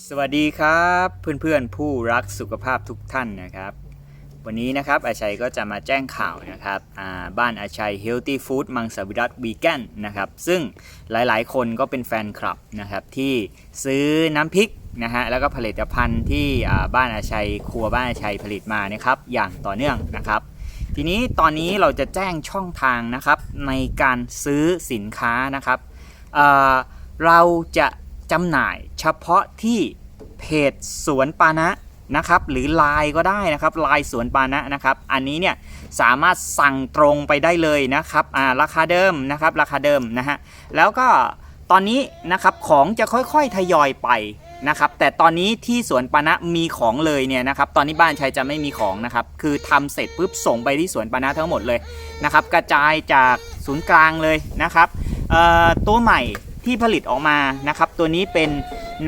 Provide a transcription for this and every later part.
สวัสดีครับเพื่อนๆผู้รักสุขภาพทุกท่านนะครับ วันนี้นะครับอาชัยก็จะมาแจ้งข่าวนะครับบ้านอาชัย Healthy Food มังสวิรัตวีแกนนะครับ ซึ่งหลายๆ คนก็เป็นแฟนคลับนะครับที่ซื้อน้ำพริกนะฮะแล้วก็ผลิตภัณฑ์ที่บ้านอาชัยครัวบ้านอาชัยผลิตมานะครับอย่างต่อเนื่องนะครับ ทีนี้ตอนนี้เราจะแจ้งช่องทางนะครับในการซื้อสินค้านะครับเราจะ จำหน่ายเฉพาะที่เพจสวนปานะนะครับหรือไลน์ก็ได้นะครับไลน์สวนปานะนะครับ อันนี้เนี่ยสามารถสั่งตรงไปได้เลยนะครับอ่าราคาเดิมนะครับราคาเดิมนะฮะแล้วก็ตอนนี้นะครับของจะค่อยๆทยอยไปนะครับแต่ตอนนี้ที่สวนปานะมีของเลยเนี่ยนะครับตอนนี้บ้านชัยจะไม่มีของนะครับคือทำเสร็จปุ๊บส่งไปที่สวนปานะทั้งหมดเลยนะครับกระจายจากศูนย์กลางเลยนะครับเอ่อตัวใหม่ ที่ผลิตออกมานะครับ ตัวนี้เป็น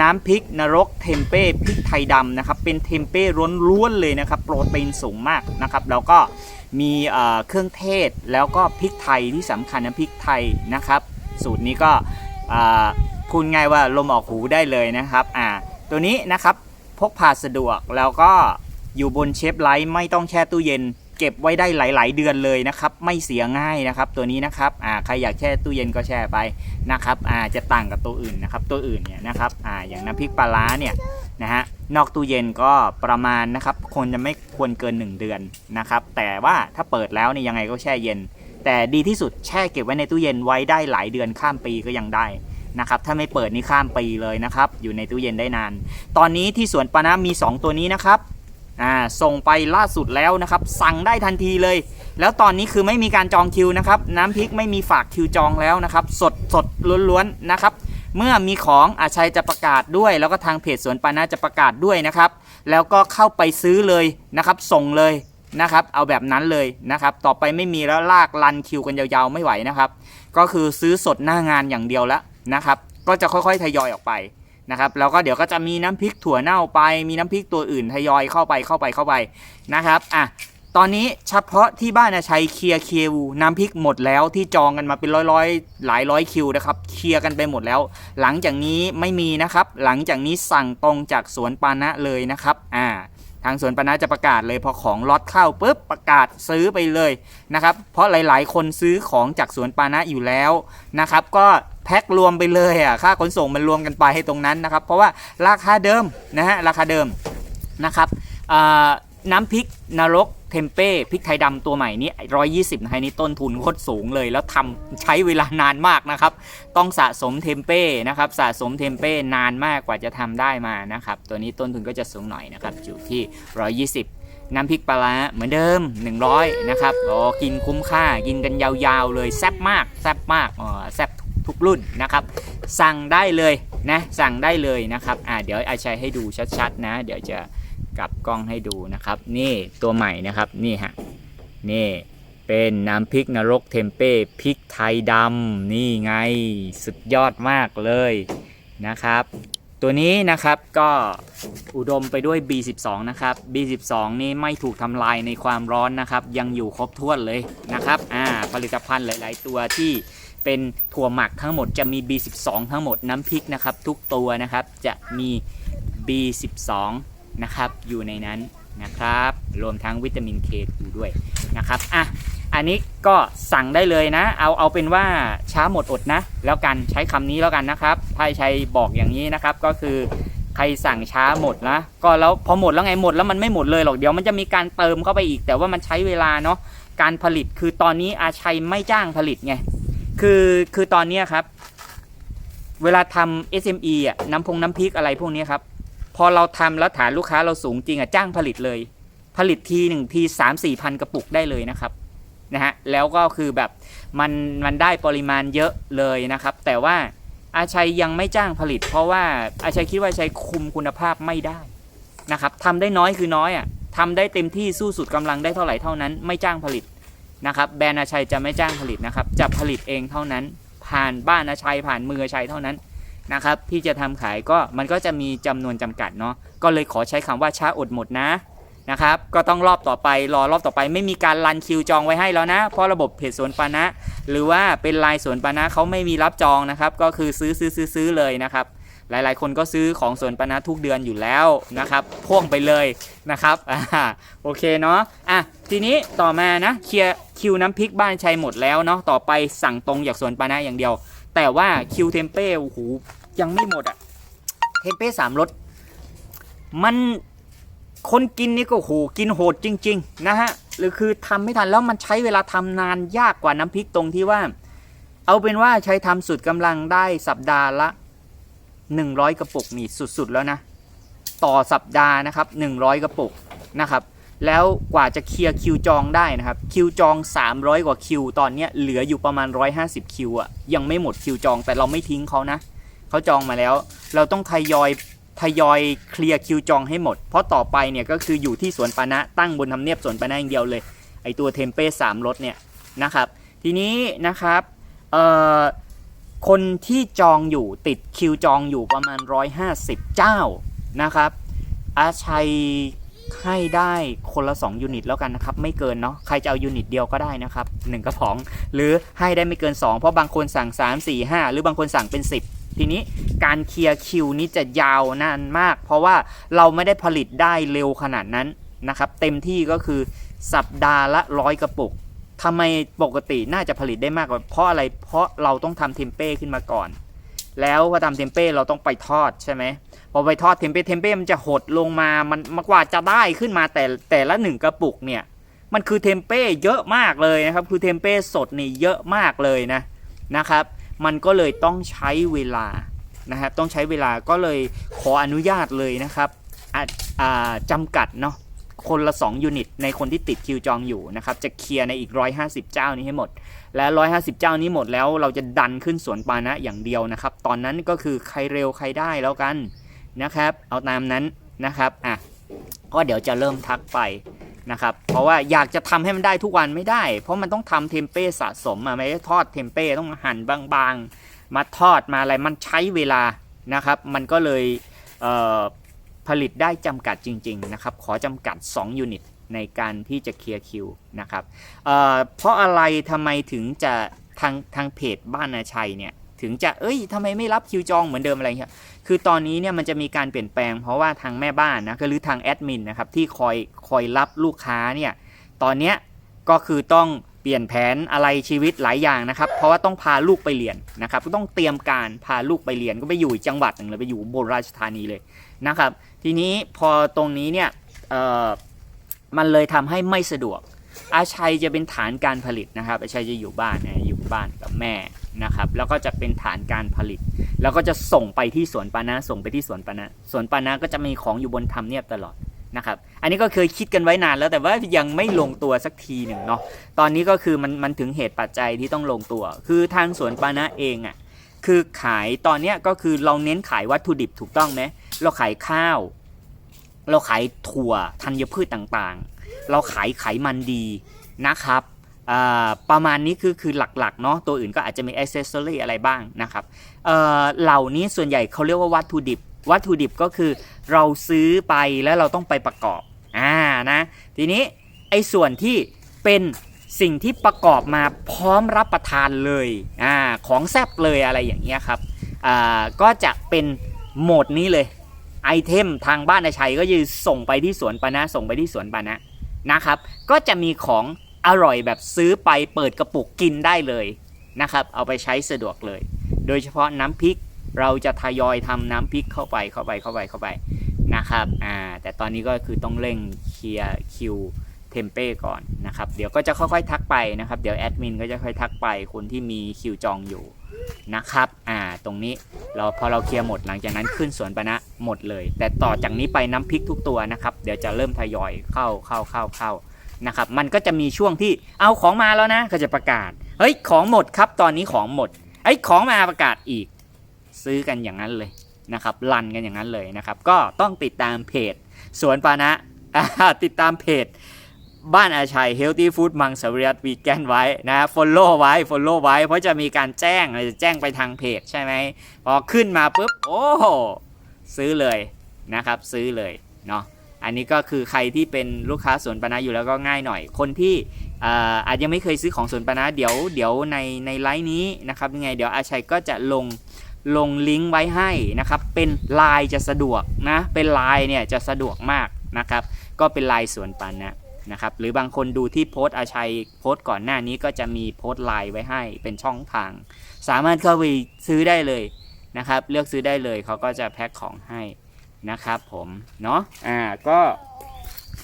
น้ำพริกนรกเทมเป้พริกไทยดำนะครับ เป็นเทมเป้ล้วนๆเลยนะครับ โปรตีนสูงมากนะครับ แล้วก็มีเครื่องเทศแล้วก็พริกไทยที่สำคัญนะพริกไทยนะครับ สูตรนี้ก็อ่าพูดง่ายว่าลมออกหูได้เลยนะครับอ่าตัวนี้นะครับพกพาสะดวกแล้วก็อยู่บนเชฟไลท์ไม่ต้องแช่ตู้เย็น เก็บไว้ได้หลาย ๆ เดือนเลยนะครับ ไม่เสียง่ายนะครับ ตัวนี้นะครับอ่าใครอยากแช่ตู้เย็นก็แช่ไปนะครับอ่าจะต่างกับตัวอื่นนะครับ ตัวอื่นเนี่ยนะครับอ่าอย่างน้ำพริกปลาร้าเนี่ยนะฮะนอกตู้เย็นก็ประมาณนะครับควรจะไม่ควรเกิน 1 เดือนนะครับ แต่ว่าถ้าเปิดแล้วเนี่ยยังไงก็แช่เย็น แต่ดีที่สุดแช่เก็บไว้ในตู้เย็นไว้ได้หลายเดือนข้ามปีก็ยังได้นะครับถ้าไม่เปิดนี่ข้ามปีเลยนะครับ อยู่ในตู้เย็นได้นาน ตอนนี้ที่สวนปานะมี 2 ตัวนี้นะครับ อ่าส่งไปล่าสุดแล้วนะครับ สั่งได้ทันทีเลย แล้วตอนนี้คือไม่มีการจองคิวนะครับ น้ำพริกไม่มีฝากคิวจองแล้วนะครับ สดสดล้วนๆนะครับ เมื่อมีของอาชัยจะประกาศด้วย แล้วก็ทางเพจสวนปานะจะประกาศด้วยนะครับ แล้วก็เข้าไปซื้อเลยนะครับ ส่งเลยนะครับ เอาแบบนั้นเลยนะครับ ต่อไปไม่มีแล้วลากลันคิวกันยาวๆไม่ไหวนะครับ ก็คือซื้อสดหน้างานอย่างเดียวแล้วนะครับ ก็จะค่อยๆทยอยออกไป นะครับแล้วก็เดี๋ยวก็จะมีน้ำพริกถั่วเน่าไป มีน้ำพริกตัวอื่นทยอยเข้าไปเข้าไปเข้าไปนะครับอะตอนนี้เฉพาะที่บ้านอาชัยเคลียร์คิวน้ำพริกหมดแล้วที่จองกันมาเป็นร้อยร้อยหลายร้อยคิวนะครับเคลียร์กันไปหมดแล้ว หลังจากนี้ไม่มีนะครับ หลังจากนี้สั่งตรงจากสวนปานะเลยนะครับอ่าทางสวนปานะจะประกาศเลยพอของล็อตเข้าปุ๊บประกาศซื้อไปเลยนะครับเพราะหลาย ๆ คนซื้อของจากสวนปานะอยู่แล้วนะครับ ก็ แพ็ครวมไปเลยอะค่าขนส่งมันรวมกันไปให้ตรงนั้นนะครับ เพราะว่าราคาเดิมนะฮะราคาเดิมนะครับน้ำพริกนรกเทมเป้พริกไทยดำตัวใหม่นี้ 120นะฮะนี่ต้นทุนโคตรสูงเลย แล้วทำใช้เวลานานมากนะครับ ต้องสะสมเทมเป้นะครับ สะสมเทมเป้นานมากกว่าจะทำได้มานะครับ ตัวนี้ต้นทุนก็จะสูงหน่อยนะครับ อยู่ที่ 120น้ำพริกปลาร้าเหมือนเดิม 100 นะครับอ๋อกินคุ้มค่า กินกันยาวๆเลย แซ่บมาก แซ่บมากอ๋อแซ่บ ทุกรุ่นนะครับ สั่งได้เลยนะสั่งได้เลยนะครับอ่าเดี๋ยวอาชัยให้ดูชัดๆนะ เดี๋ยวจะกลับกล้องให้ดูนะครับ นี่ตัวใหม่นะครับนี่ฮะนี่เป็นน้ำพริกนรกเทมเป้พริกไทยดำนี่ไงสุดยอดมากเลยนะครับ ตัวนี้นะครับก็อุดมไปด้วย B12 นะครับ B12 นี่ไม่ถูกทำลายในความร้อนนะครับ ยังอยู่ครบถ้วนเลยนะครับอ่าผลิตภัณฑ์หลาย ๆ ตัวที่ เป็นถั่วหมักทั้งหมดจะมี B12 ทั้งหมดน้ำพริกนะครับ ทุกตัวนะครับจะมี B12 นะครับอยู่ในนั้นนะครับ รวมทั้งวิตามิน K อยู่ด้วยนะครับอะอันนี้ก็สั่งได้เลยนะ เอาเอาเป็นว่าช้าหมดอดนะ แล้วกันใช้คำนี้แล้วกันนะครับไพ่ชัยบอกอย่างนี้นะครับก็คือใครสั่งช้าหมดนะก็แล้วพอหมดแล้วไงหมดแล้วมันไม่หมดเลยหรอกเดี๋ยวมันจะมีการเติมเข้าไปอีก แต่ว่ามันใช้เวลาเนาะการผลิตคือตอนนี้อาชัยไม่จ้างผลิตไง คือคือตอนนี้ครับ เวลาทำ SME อะน้ำพงน้ำพริกอะไรพวกนี้ครับ พอเราทำแล้วฐานลูกค้าเราสูงจริงอะจ้างผลิตเลย ผลิตทีหนึ่งทีสามสี่พันกระปุกได้เลยนะครับนะฮะแล้วก็คือแบบมันมันได้ปริมาณเยอะเลยนะครับ แต่ว่าอาชัยยังไม่จ้างผลิต เพราะว่าอาชัยคิดว่าอาชัยคุมคุณภาพไม่ได้นะครับทำได้น้อยคือน้อยอะทำได้เต็มที่สู้สุดกำลังได้เท่าไหร่เท่านั้น ไม่จ้างผลิต นะครับแบรนด์อาชัยจะไม่จ้างผลิตนะครับจะผลิตเองเท่านั้น ผ่านบ้านอาชัยผ่านมืออาชัยเท่านั้นนะครับที่จะทำขายก็มันก็จะมีจำนวนจำกัดเนาะก็เลยขอใช้คำว่าช้าอดหมดนะนะครับก็ต้องรอบต่อไปรอรอบต่อไปไม่มีการรันคิวจองไว้ให้แล้วนะ เพราะระบบเพจสวนปานะ หรือว่าเป็นลน์สวนปานะเขาไม่มีรับจองนะครับ ก็คือซื้อซื้อซื้อซื้อเลยนะครับ หลายๆ คนก็ซื้อของสวนปานะทุกเดือนอยู่แล้วนะครับพ่วงไปเลยนะครับอ่าโอเคเนาะอะทีนี้ต่อมานะเคลียร์คิวน้ำพริกบ้านชัยหมดแล้วเนาะต่อไปสั่งตรงจากสวนปานะอย่างเดียว แต่ว่าคิวเทมเป้โอ้โหยังไม่หมดอะเทมเป้สามรสมันคนกินนี่ก็โอ้โหกินโหดจริง ๆ นะฮะหรือคือทำไม่ทันแล้วมันใช้เวลาทำนานยากกว่าน้ำพริกตรงที่ว่า เอาเป็นว่าใช้ทำสุดกำลังได้สัปดาห์ละ 100 กระปุกนี่สุดๆแล้วนะ ต่อสัปดาห์นะครับ 100 กระปุกนะครับ แล้วกว่าจะเคลียร์คิวจองได้นะครับ คิวจอง 300 กว่าคิว ตอนนี้เหลืออยู่ประมาณ 150 คิวอะยังไม่หมดคิวจองแต่เราไม่ทิ้งเขานะเขาจองมาแล้ว เราต้องทยอยทยอยเคลียร์คิวจองให้หมด เพราะต่อไปเนี่ยก็คืออยู่ที่สวนปานะตั้งบนทำเนียบสวนปานะอย่างเดียวเลย ไอตัวเทมเป้สามรสเนี่ยนะครับ ทีนี้นะครับ เอ่อ คนที่จองอยู่ติดคิวจองอยู่ประมาณ 150 เจ้านะครับ อาชัยให้ได้คนละ 2 ยูนิตแล้วกันนะครับ ไม่เกินเนาะใครจะเอายูนิตเดียวก็ได้นะครับ 1 กระป๋อง หรือให้ได้ไม่เกิน 2 เพราะบางคนสั่ง 3 4 5 หรือบางคนสั่งเป็น 10 ทีนี้การเคลียร์คิวนี้จะยาวนานมาก เพราะว่าเราไม่ได้ผลิตได้เร็วขนาดนั้นนะครับ เต็มที่ก็คือสัปดาห์ละร้อยกระปุก ทำไมปกติน่าจะผลิตได้มากกว่าเพราะอะไรเพราะเราต้องทำเทมเป้ขึ้นมาก่อน แล้วพอทำเทมเป้เราต้องไปทอดใช่ไหมพอไปทอดเทมเป้เทมเป้มันจะหดลงมามันมากกว่าจะได้ขึ้นมาแต่แต่ละหนึ่งกระปุกเนี่ยมันคือเทมเป้เยอะมากเลยนะครับคือเทมเป้สดนี่เยอะมากเลยนะนะครับ มันก็เลยต้องใช้เวลานะครับต้องใช้เวลาก็เลยขออนุญาตเลยนะครับจำกัดเนาะ คนละ 2 ยูนิต ในคนที่ติดคิวจองอยู่นะครับจะเคลียร์ในอีก 150 เจ้านี้ให้หมด และ 150 เจ้านี้หมดแล้วเราจะดันขึ้นสวนปานะอย่างเดียวนะครับ ตอนนั้นก็คือใครเร็วใครได้แล้วกันนะครับ เอาตามนั้นนะครับอะก็เดี๋ยวจะเริ่มทักไปนะครับเพราะว่าอยากจะทำให้มันได้ทุกวันไม่ได้ เพราะมันต้องทำเทมเป้สะสมอะไม่ได้ทอดเทมเป้ต้องหั่นบางๆ มาทอดมาอะไรมันใช้เวลานะครับ มันก็เลยเอ่อ ผลิตได้จำกัดจริงๆนะครับขอจำกัด 2 ยูนิตในการที่จะเคลียร์คิวนะครับเเพราะอะไรทำไมถึงจะทางทางเพจบ้านนาชัยเนี่ยถึงจะเอ้ยทำไมไม่รับคิวจองเหมือนเดิมอะไรเงี้ยคือตอนนี้เนี่ยมันจะมีการเปลี่ยนแปลงเพราะว่าทางแม่บ้านนะหรือทางแอดมินนะครับที่คอยคอยรับลูกค้าเนี่ยตอนเนี้ยก็คือต้องเปลี่ยนแผนอะไรชีวิตหลายอย่างนะครับ เพราะว่าต้องพาลูกไปเรียนนะครับก็ต้องเตรียมการพาลูกไปเรียนก็ไปอยู่จังหวัดหนึ่งเลยไปอยู่บนราชธานีเลย นะครับ ทีนี้พอตรงนี้เนี่ยมันเลยทำให้ไม่สะดวก อาชัยจะเป็นฐานการผลิตนะครับ อาชัยจะอยู่บ้านนะอยู่บ้านกับแม่นะครับ แล้วก็จะเป็นฐานการผลิต แล้วก็จะส่งไปที่สวนปานะส่งไปที่สวนปานะสวนปานะก็จะมีของอยู่บนทำเนียบตลอดนะครับ อันนี้ก็เคยคิดกันไว้นานแล้วแต่ว่ายังไม่ลงตัวสักทีหนึ่งเนาะ ตอนนี้ก็คือมันมันถึงเหตุปัจจัยที่ต้องลงตัว คือทางสวนปานะเองอะ่ะ คือขายตอนเนี้ยก็คือเราเน้นขายวัตถุดิบถูกต้องไหมเราขายข้าว เราขายถั่วธัญพืชต่างๆ เราขายไขมันดีนะครับประมาณนี้คือคือหลักๆเนาะตัวอื่นก็อาจจะมีอ c เซสซอรี่อะไรบ้างนะครับเเหล่านี้ส่วนใหญ่เขาเรียกว่าวัตถุดิบ วัตถุดิบก็คือเราซื้อไปแล้วเราต้องไปประกอบอ่านะทีนี้ไอ้ส่วนที่เป็นสิ่งที่ประกอบมาพร้อมรับประทานเลยอ่า ของแซบเลยอะไรอย่างเงี้ยครับอ่าก็จะเป็นโหมดนี้เลยไอเทมทางบ้านอาชัยก็จะส่งไปที่สวนปานะส่งไปที่สวนปานะนะครับ ก็จะมีของอร่อยแบบซื้อไปเปิดกระปุกกินได้เลยนะครับ เอาไปใช้สะดวกเลย โดยเฉพาะน้ำพริกเราจะทยอยทำน้ำพริกเข้าไปเข้าไปเข้าไปเข้าไปนะครับอ่าแต่ตอนนี้ก็คือต้องเร่งเคลียร์คิว เทมเป้ก่อนนะครับ เดี๋ยวก็จะค่อยๆ ทักไปนะครับ เดี๋ยวแอดมินก็จะค่อยทักไปคนที่มีคิวจองอยู่นะครับ อ่า ตรงนี้เราพอเราเคลียร์หมดหลังจากนั้นขึ้นสวนปานะหมดเลย แต่ต่อจากนี้ไปน้ำพริกทุกตัวนะครับ เดี๋ยวจะเริ่มทยอยเข้าเข้าเข้าเข้านะครับ มันก็จะมีช่วงที่เอาของมาแล้วนะ ก็จะประกาศ เฮ้ย ของหมดครับ ตอนนี้ของหมดไอ้ยของมาประกาศอีก ซื้อกันอย่างนั้นเลยนะครับรันกันอย่างนั้นเลยนะครับ ก็ต้องติดตามเพจ สวนปานะอ่าติดตามเพจ บ้านอาชัย Healthy Food มังสวิรัตวีแกนไว้นะ follow ไว้ follow ไว้ เพราะจะมีการแจ้งจะแจ้งไปทางเพจใช่ไหมพอขึ้นมาปุ๊บ โอ้โหซื้อเลยนะครับ ซื้อเลยเนาะอันนี้ก็คือใครที่เป็นลูกค้าสวนปนะอยู่แล้วก็ง่ายหน่อย คนที่อาอาจยังไม่เคยซื้อของสวนปนะเดี๋ยวเดี๋ยวในในไลน์นี้นะครับยังไงเดี๋ยวอาชัยก็จะลงลงลิงก์ไว้ให้นะครับ เป็นไลน์จะสะดวกนะ เป็นไลน์เนี่ยจะสะดวกมากนะครับ ก็เป็นไลน์สวนปันนะ นะครับหรือบางคนดูที่โพสต์อาชัยโพสต์ก่อนหน้านี้ก็จะมีโพสต์ไลน์ไว้ให้เป็นช่องทาง สามารถเข้าไปซื้อได้เลยนะครับ เลือกซื้อได้เลยเขาก็จะแพ็คของให้นะครับผมเนาะอ่าก็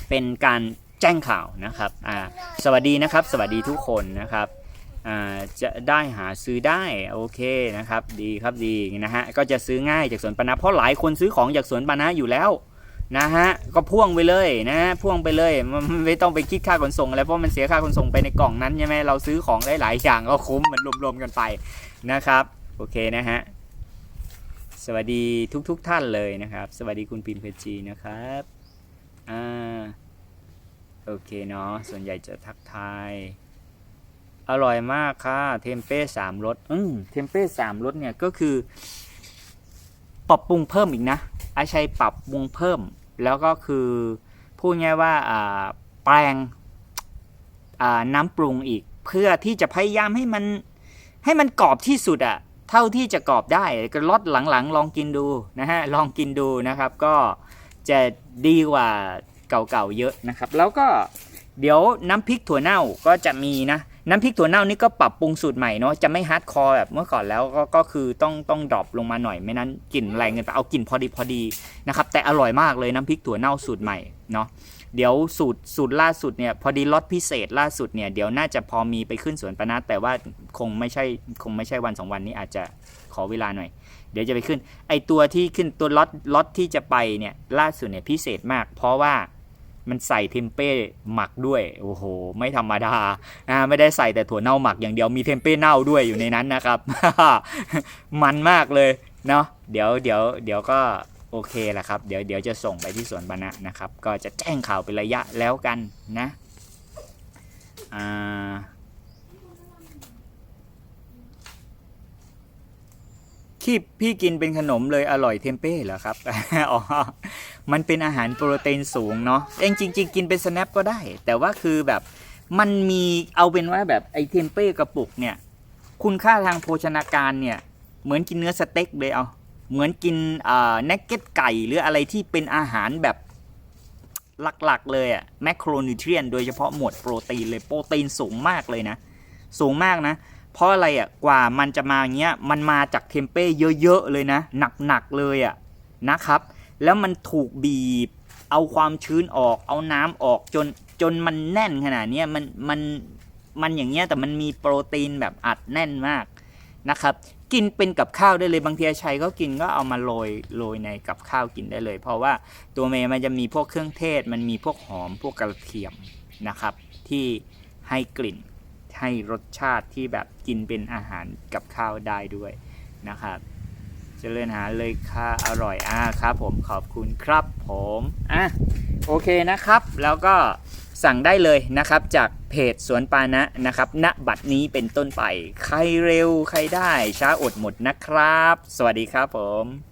เป็นการแจ้งข่าวนะครับอ่าสวัสดีนะครับ สวัสดีทุกคนนะครับอ่าจะได้หาซื้อได้โอเคนะครับ ดีครับดีนะฮะก็จะซื้อง่ายจากสวนปนะเพราะหลายคนซื้อของจากสวนปนะอยู่แล้ว นะฮะก็พ่วงไปเลยนะฮะพ่วงไปเลยมันไม่ต้องไปคิดค่าขนส่งอะไรเพราะมันเสียค่าขนส่งไปในกล่องนั้นใช่ไหมเราซื้อของได้หลายอย่างก็คุ้มมันรวมๆกันไปนะครับโอเคนะฮะสวัสดีทุกๆทท่านเลยนะครับ สวัสดีคุณปินเพจีนะครับอ่าโอเคเนาะส่วนใหญ่จะทักทายอร่อยมากค่ะ เทมเป้สามรสอืมเทมเป้สามรสเนี่ยก็คือ ปรับปรุงเพิ่มอีกนะอาชัยปรับปรุงเพิ่ม แล้วก็คือพูดง่ายว่าแปลงน้ำปรุงอีก เพื่อที่จะพยายามให้มันให้มันกรอบที่สุดอะเท่าที่จะกรอบได้ก็ลดหลังๆ ลองกินดูนะฮะลองกินดูนะครับก็จะดีกว่าเก่าๆเยอะนะครับ แล้วก็เดี๋ยวน้ำพริกถั่วเน่าก็จะมีนะ น้ำพริกถั่วเน่านี่ก็ปรับปรุงสูตรใหม่เนาะจะไม่ฮาร์ดคอร์แบบเมื่อก่อนแล้วก็ก็คือต้องต้องดรอปลงมาหน่อยไม่นั้นกลิ่นแรงเกินไปเอากลิ่นพอดีพอดีนะครับแต่อร่อยมากเลยน้ำพริกถั่วเน่าสูตรใหม่เนาะเดี๋ยวสูตรสูตรล่าสุดเนี่ยพอดีล็อตพิเศษล่าสุดเนี่ยเดี๋ยวน่าจะพอมีไปขึ้นสวนปนัดแต่ว่าคงไม่ใช่คงไม่ใช่วันสองวันนี้อาจจะขอเวลาหน่อย เดี๋ยวจะไปขึ้น ไอตัวที่ขึ้นตัวล็อตล็อตที่จะไปเนี่ยล่าสุดเนี่ยพิเศษมาก เพราะว่า มันใส่เทมเป้หมักด้วยโอ้โห ไม่ธรรมดาอ่าไม่ได้ใส่แต่ถั่วเน่าหมักอย่างเดียวมีเทมเป้เน่าด้วยอยู่ในนั้นนะครับ มันมากเลยเนาะเดี๋ยวเดี๋ยวเดี๋ยวก็โอเคแหละครับเดี๋ยวเดี๋ยวจะส่งไปที่สวนบานะนะครับ ก็จะแจ้งข่าวเป็นระยะแล้วกันนะอ่าคีบพี่กินเป็นขนมเลยอร่อยเทมเป้เหรอครับ อ๋อ มันเป็นอาหารโปรตีนสูงเนาะเองจริง ๆ กินเป็นสแนปก็ได้ แต่ว่าคือแบบมันมีเอาเป็นว่าแบบไอเทมเป้กระปุกเนี่ย คุณค่าทางโภชนาการเนี่ย เหมือนกินเนื้อสเต็กเลยเอาเหมือนกินอ่าเนกเก็ตไก่หรืออะไรที่เป็นอาหารแบบหลักๆ เลยอะแมคโครนิเทรียนโดยเฉพาะหมวดโปรตีนเลยโปรตีนสูงมากเลยนะ สูงมากนะ เพราะอะไรอะกว่ามันจะมาอย่างเงี้ยมันมาจากเทมเป้เยอะๆเลยนะ หนักๆเลยอะนะครับ แล้วมันถูกบีบ เอาความชื้นออก เอาน้ำออกจนจนมันแน่นขนาดนี้มันมันมันอย่างเงี้ยแต่มันมีโปรตีนแบบอัดแน่นมากนะครับ กินเป็นกับข้าวได้เลยบางทีอาชัยก็กินก็เอามาโรยโรยในกับข้าวกินได้เลย เพราะว่าตัวเมย์มันจะมีพวกเครื่องเทศ มันมีพวกหอมพวกกระเทียมนะครับ ที่ให้กลิ่นให้รสชาติที่แบบกินเป็นอาหารกับข้าวได้ด้วยนะครับ เจริญหาเลยค่ะอร่อยอ่าครับผมขอบคุณครับผมอะโอเคนะครับ แล้วก็สั่งได้เลยนะครับจากเพจสวนปานะนะครับ ณบัดนี้เป็นต้นไป ใครเร็วใครได้ช้าอดหมดนะครับ สวัสดีครับผม